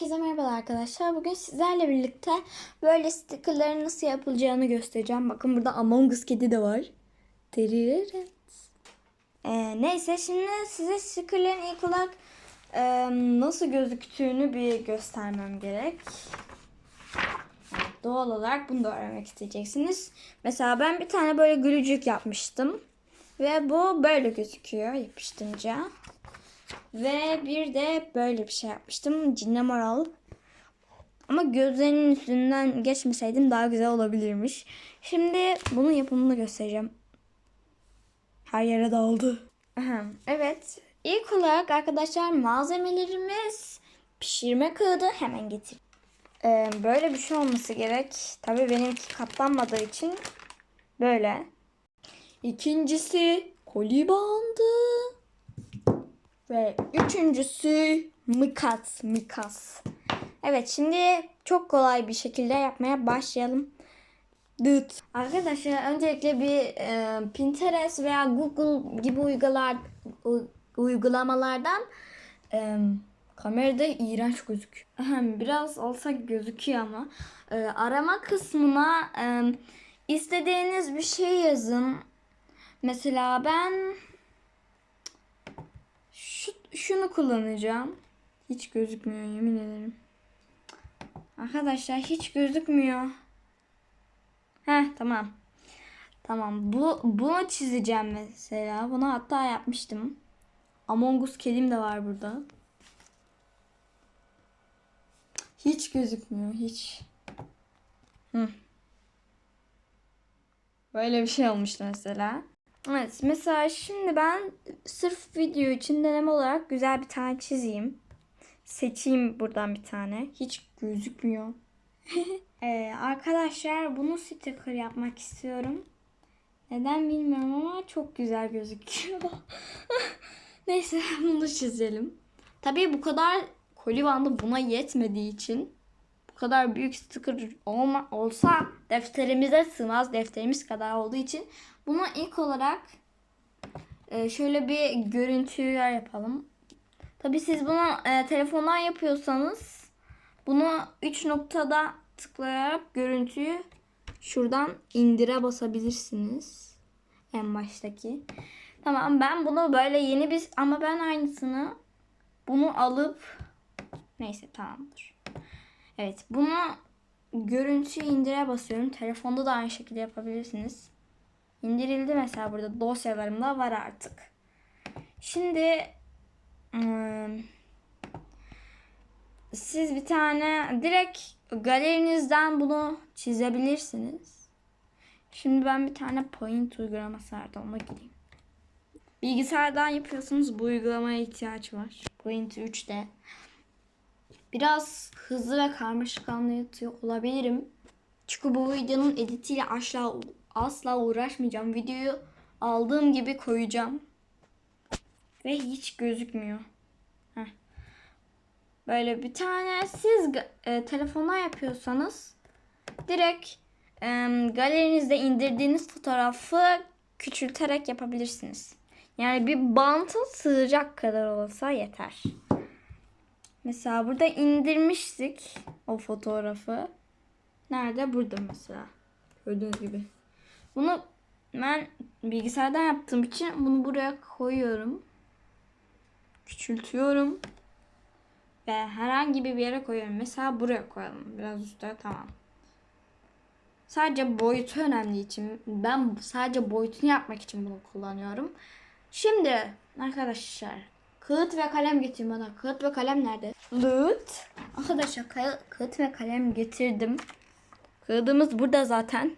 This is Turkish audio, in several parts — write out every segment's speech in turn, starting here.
Herkese merhaba arkadaşlar. Bugün sizlerle birlikte böyle stickerların nasıl yapılacağını göstereceğim. Bakın burada Among Us kedi de var. Tırırırıt. Ee, neyse şimdi size stickerların ilk olarak e, nasıl gözüktüğünü bir göstermem gerek. Doğal olarak bunu da öğrenmek isteyeceksiniz. Mesela ben bir tane böyle gülücük yapmıştım. Ve bu böyle gözüküyor yapıştırınca. Ve bir de böyle bir şey yapmıştım. Cinne moral. Ama gözlerinin üstünden geçmeseydim daha güzel olabilirmiş. Şimdi bunun yapımını göstereceğim. Her yere dağıldı. Evet. İlk olarak arkadaşlar malzemelerimiz pişirme kağıdı hemen getir. Ee, böyle bir şey olması gerek. Tabii benimki katlanmadığı için böyle. İkincisi koli bandı. Ve üçüncüsü mıkat, mıkas. Evet şimdi çok kolay bir şekilde yapmaya başlayalım. Dıt. Arkadaşlar öncelikle bir e, Pinterest veya Google gibi uygular, u- uygulamalardan e, kamerada iğrenç gözüküyor. Ahem, Biraz olsa gözüküyor ama. E, arama kısmına e, istediğiniz bir şey yazın. Mesela ben şunu kullanacağım. Hiç gözükmüyor yemin ederim. Arkadaşlar hiç gözükmüyor. Heh tamam. Tamam bu bunu çizeceğim mesela. Bunu hatta yapmıştım. Among Us kedim de var burada. Hiç gözükmüyor hiç. Hı. Böyle bir şey olmuştu mesela. Evet mesela şimdi ben sırf video için deneme olarak güzel bir tane çizeyim. Seçeyim buradan bir tane. Hiç gözükmüyor. Ee, arkadaşlar bunu sticker yapmak istiyorum. Neden bilmiyorum ama çok güzel gözüküyor. Neyse bunu çizelim. Tabii bu kadar koli bandı buna yetmediği için kadar büyük sticker olma, olsa defterimize sığmaz. Defterimiz kadar olduğu için bunu ilk olarak e, şöyle bir görüntüler yapalım. Tabii siz bunu e, telefondan yapıyorsanız bunu 3 noktada tıklayarak görüntüyü şuradan indire basabilirsiniz. En baştaki. Tamam ben bunu böyle yeni bir ama ben aynısını bunu alıp neyse tamamdır. Evet bunu görüntüyü indire basıyorum. Telefonda da aynı şekilde yapabilirsiniz. İndirildi mesela burada dosyalarımda var artık. Şimdi ım, siz bir tane direkt galerinizden bunu çizebilirsiniz. Şimdi ben bir tane Paint uygulaması vardı ona gireyim. Bilgisayardan yapıyorsanız bu uygulamaya ihtiyaç var. Paint 3'te. Biraz hızlı ve karmaşık anlatıyor olabilirim. Çünkü bu videonun editiyle asla, asla uğraşmayacağım. Videoyu aldığım gibi koyacağım. Ve hiç gözükmüyor. Heh. Böyle bir tane siz e, telefondan yapıyorsanız direkt e, galerinizde indirdiğiniz fotoğrafı küçülterek yapabilirsiniz. Yani bir bantı sığacak kadar olsa yeter. Mesela burada indirmiştik o fotoğrafı. Nerede? Burada mesela. Gördüğünüz gibi. Bunu ben bilgisayardan yaptığım için bunu buraya koyuyorum. Küçültüyorum. Ve herhangi bir yere koyuyorum. Mesela buraya koyalım. Biraz üstte tamam. Sadece boyutu önemli için ben sadece boyutunu yapmak için bunu kullanıyorum. Şimdi arkadaşlar kağıt ve kalem getirin bana. Kağıt ve kalem nerede? Lut. Arkadaşlar ka- kağıt ve kalem getirdim. Kağıdımız burada zaten.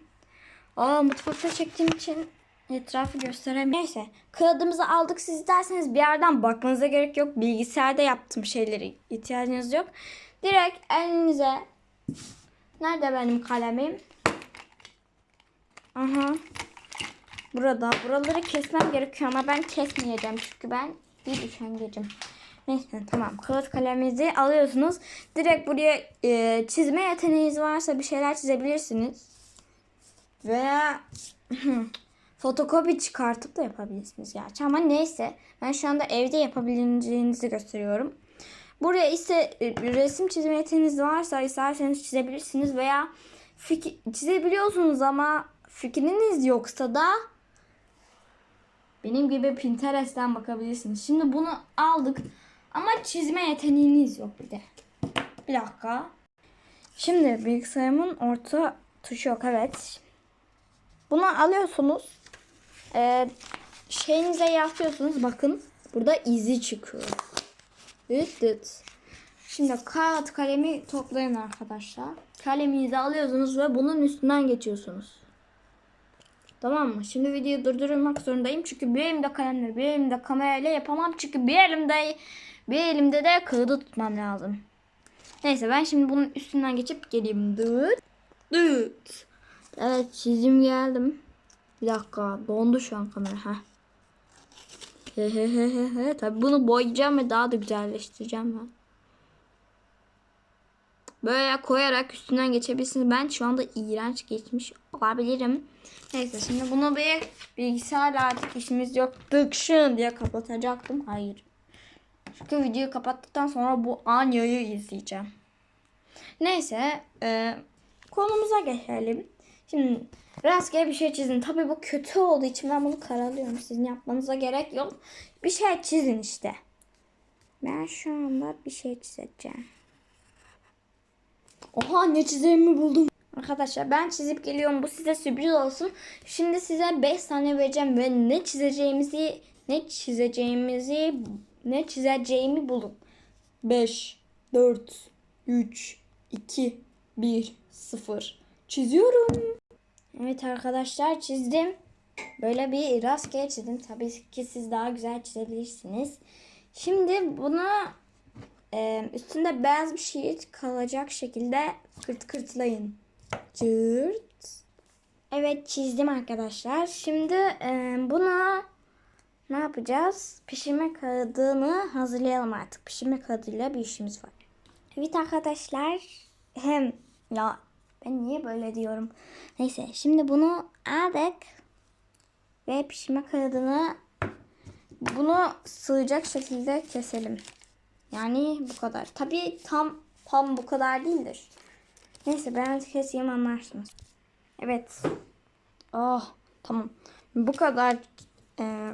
Aa mutfakta çektiğim için etrafı gösteremiyorum. Neyse kağıdımızı aldık siz derseniz bir yerden bakmanıza gerek yok. Bilgisayarda yaptığım şeyleri ihtiyacınız yok. Direkt elinize Nerede benim kalemim? Aha. Burada. Buraları kesmem gerekiyor ama ben kesmeyeceğim çünkü ben bir üşengecim. Neyse tamam. Kağıt kaleminizi alıyorsunuz. Direkt buraya e, çizme yeteneğiniz varsa bir şeyler çizebilirsiniz. Veya fotokopi çıkartıp da yapabilirsiniz gerçi ama neyse. Ben şu anda evde yapabileceğinizi gösteriyorum. Buraya ise e, resim çizme yeteneğiniz varsa isterseniz çizebilirsiniz veya fikir, çizebiliyorsunuz ama fikriniz yoksa da benim gibi Pinterest'ten bakabilirsiniz. Şimdi bunu aldık ama çizme yeteneğiniz yok bir de. Bir dakika. Şimdi bilgisayarımın orta tuşu yok evet. Bunu alıyorsunuz. Ee, şeyinize yazıyorsunuz. Bakın burada izi çıkıyor. Dıt dıt. Şimdi kağıt kalemi toplayın arkadaşlar. Kaleminizi alıyorsunuz ve bunun üstünden geçiyorsunuz. Tamam mı? Şimdi videoyu durdurmak zorundayım. Çünkü bir elimde kalemleri, bir elimde kamerayla yapamam. Çünkü bir elimde bir elimde de kağıdı tutmam lazım. Neyse ben şimdi bunun üstünden geçip geleyim. Dıt dıt. Evet çizim geldim. Bir dakika dondu şu an kamera. Heh. Hehehehe. Tabii bunu boyayacağım ve daha da güzelleştireceğim ben. Böyle koyarak üstünden geçebilirsiniz. Ben şu anda iğrenç geçmiş olabilirim. Neyse şimdi bunu bir bilgisayarla artık işimiz yok. Dıkşın diye kapatacaktım. Hayır. Çünkü videoyu kapattıktan sonra bu Anya'yı izleyeceğim. Neyse e, konumuza geçelim. Şimdi rastgele bir şey çizin. Tabii bu kötü olduğu için ben bunu karalıyorum. Sizin yapmanıza gerek yok. Bir şey çizin işte. Ben şu anda bir şey çizeceğim. Oha ne çizeceğimi buldum. Arkadaşlar ben çizip geliyorum. Bu size sürpriz olsun. Şimdi size 5 tane vereceğim ve ne çizeceğimizi ne çizeceğimizi ne çizeceğimi bulun. 5 4 3 2 1 0 çiziyorum. Evet arkadaşlar çizdim. Böyle bir rastgele çizdim. Tabii ki siz daha güzel çizebilirsiniz. Şimdi bunu üstünde beyaz bir şey kalacak şekilde kırt kırtlayın. Cırt. Evet çizdim arkadaşlar. Şimdi e, bunu ne yapacağız? Pişirme kağıdını hazırlayalım artık. Pişirme kağıdıyla bir işimiz var. Evet arkadaşlar. Hem ya ben niye böyle diyorum? Neyse şimdi bunu aldık. Ve pişirme kağıdını bunu sığacak şekilde keselim. Yani bu kadar. Tabii tam tam bu kadar değildir. Neyse ben keseyim anlarsınız. Evet. Oh tamam. Bu kadar e,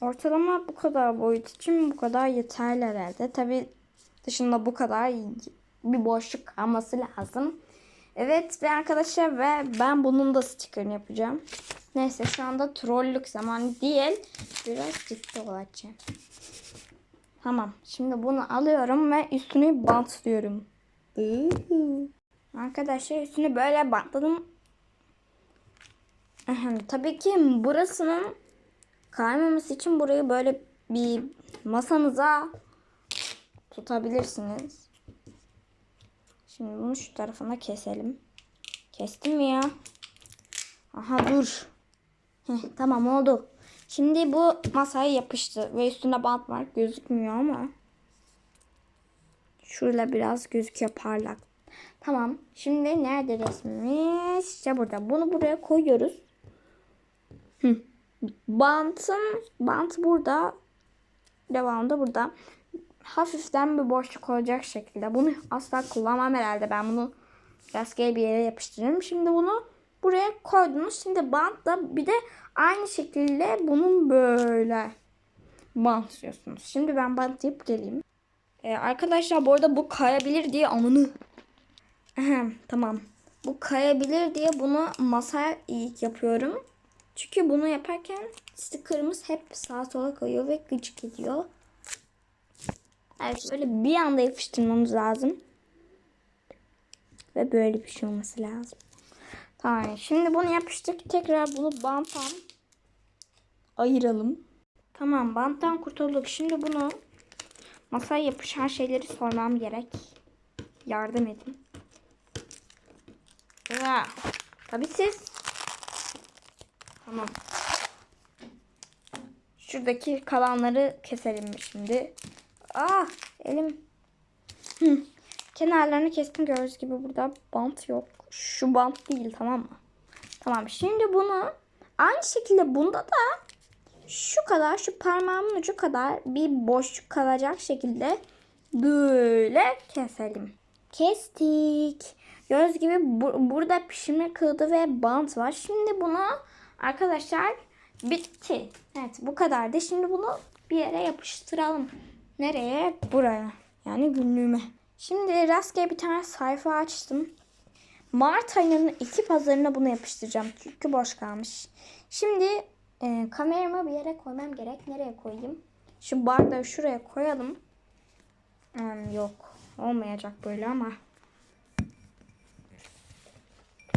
ortalama bu kadar boyut için bu kadar yeterli herhalde. Tabii dışında bu kadar bir boşluk kalması lazım. Evet ve arkadaşlar ve ben bunun da stickerını yapacağım. Neyse şu anda trollük zamanı değil. Biraz ciddi olacağım. Tamam. Şimdi bunu alıyorum ve üstünü bantlıyorum. Arkadaşlar üstünü böyle bantladım. Tabii ki burasının kaymaması için burayı böyle bir masanıza tutabilirsiniz. Şimdi bunu şu tarafına keselim. Kestim mi ya? Aha dur. Heh, tamam oldu. Şimdi bu masaya yapıştı ve üstünde bant var. Gözükmüyor ama. Şurada biraz gözüküyor parlak. Tamam. Şimdi nerede resmimiz? İşte burada. Bunu buraya koyuyoruz. Hı. Bantın bant burada. Devamında burada. Hafiften bir boşluk olacak şekilde. Bunu asla kullanmam herhalde. Ben bunu rastgele bir yere yapıştırırım. Şimdi bunu buraya koydunuz. Şimdi bantla bir de aynı şekilde bunun böyle bantlıyorsunuz. Şimdi ben bantlayıp geleyim. Ee, arkadaşlar bu arada bu kayabilir diye. Ahem, tamam. Bu kayabilir diye bunu masaya ilk yapıyorum. Çünkü bunu yaparken stickerımız hep sağa sola kayıyor ve gıcık ediyor. Evet böyle bir anda yapıştırmamız lazım. Ve böyle bir şey olması lazım. Tamam şimdi bunu yapıştık. Tekrar bunu banttan ayıralım. Tamam banttan kurtulduk. Şimdi bunu masaya yapışan şeyleri sormam gerek. Yardım edin. Ya, tabii siz. Tamam. Şuradaki kalanları keselim şimdi. Ah elim. Hı. Kenarlarını kestim gördüğünüz gibi burada bant yok. Şu bant değil tamam mı? Tamam şimdi bunu aynı şekilde bunda da şu kadar şu parmağımın ucu kadar bir boşluk kalacak şekilde böyle keselim. Kestik. Göz gibi bu- burada pişirme kağıdı ve bant var. Şimdi bunu arkadaşlar bitti. Evet bu kadardı. Şimdi bunu bir yere yapıştıralım. Nereye? Buraya. Yani günlüğüme. Şimdi rastgele bir tane sayfa açtım. Mart ayının iki pazarına bunu yapıştıracağım. Çünkü boş kalmış. Şimdi e, kameramı bir yere koymam gerek. Nereye koyayım? Şu bardağı şuraya koyalım. Hmm, yok. Olmayacak böyle ama.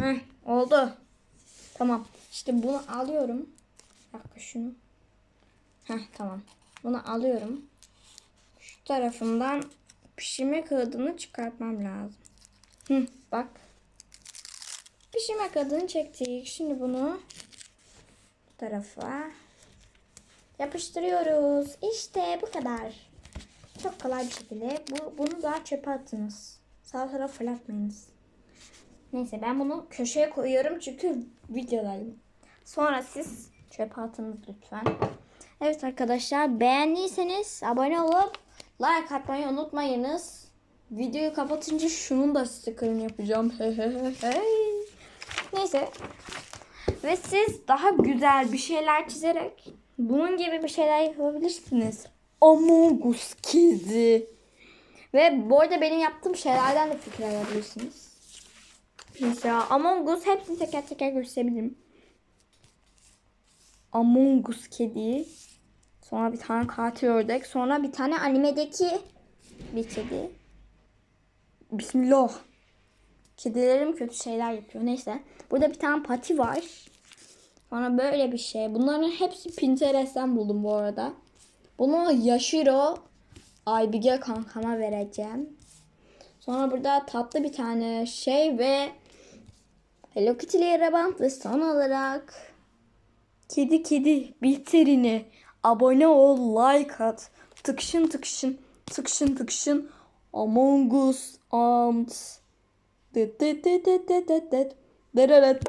Heh, oldu. Tamam. İşte bunu alıyorum. Dakika şunu. Heh, tamam. Bunu alıyorum. Şu tarafından pişirme kağıdını çıkartmam lazım. Hı, bak. Pişirme kağıdını çektik. Şimdi bunu bu tarafa yapıştırıyoruz. İşte bu kadar. Çok kolay bir şekilde. Bu, bunu daha çöpe atınız. Sağ tarafa fırlatmayınız. Neyse ben bunu köşeye koyuyorum çünkü videodayım. Sonra siz çöpe atınız lütfen. Evet arkadaşlar beğendiyseniz abone olup like atmayı unutmayınız. Videoyu kapatınca şunun da sticker'ını yapacağım. Neyse. Ve siz daha güzel bir şeyler çizerek bunun gibi bir şeyler yapabilirsiniz. Among Us kedi. Ve bu arada benim yaptığım şeylerden de fikir alabilirsiniz. Mesela Among Us hepsini teker teker gösterebilirim. Among Us kedi. Sonra bir tane katil ördek. Sonra bir tane animedeki bir kedi. Bismillah. Kedilerim kötü şeyler yapıyor. Neyse. Burada bir tane pati var. Sonra böyle bir şey. Bunların hepsi Pinterest'ten buldum bu arada. Bunu Yashiro Aybige kankama vereceğim. Sonra burada tatlı bir tane şey ve Hello Kitty'li bant ve son olarak Kedi kedi biterini abone ol like at tıkşın tıkşın tıkşın tıkşın Among Us Ant Dıt dıt dıt dıt dıt dıt dıt. Dırırıt.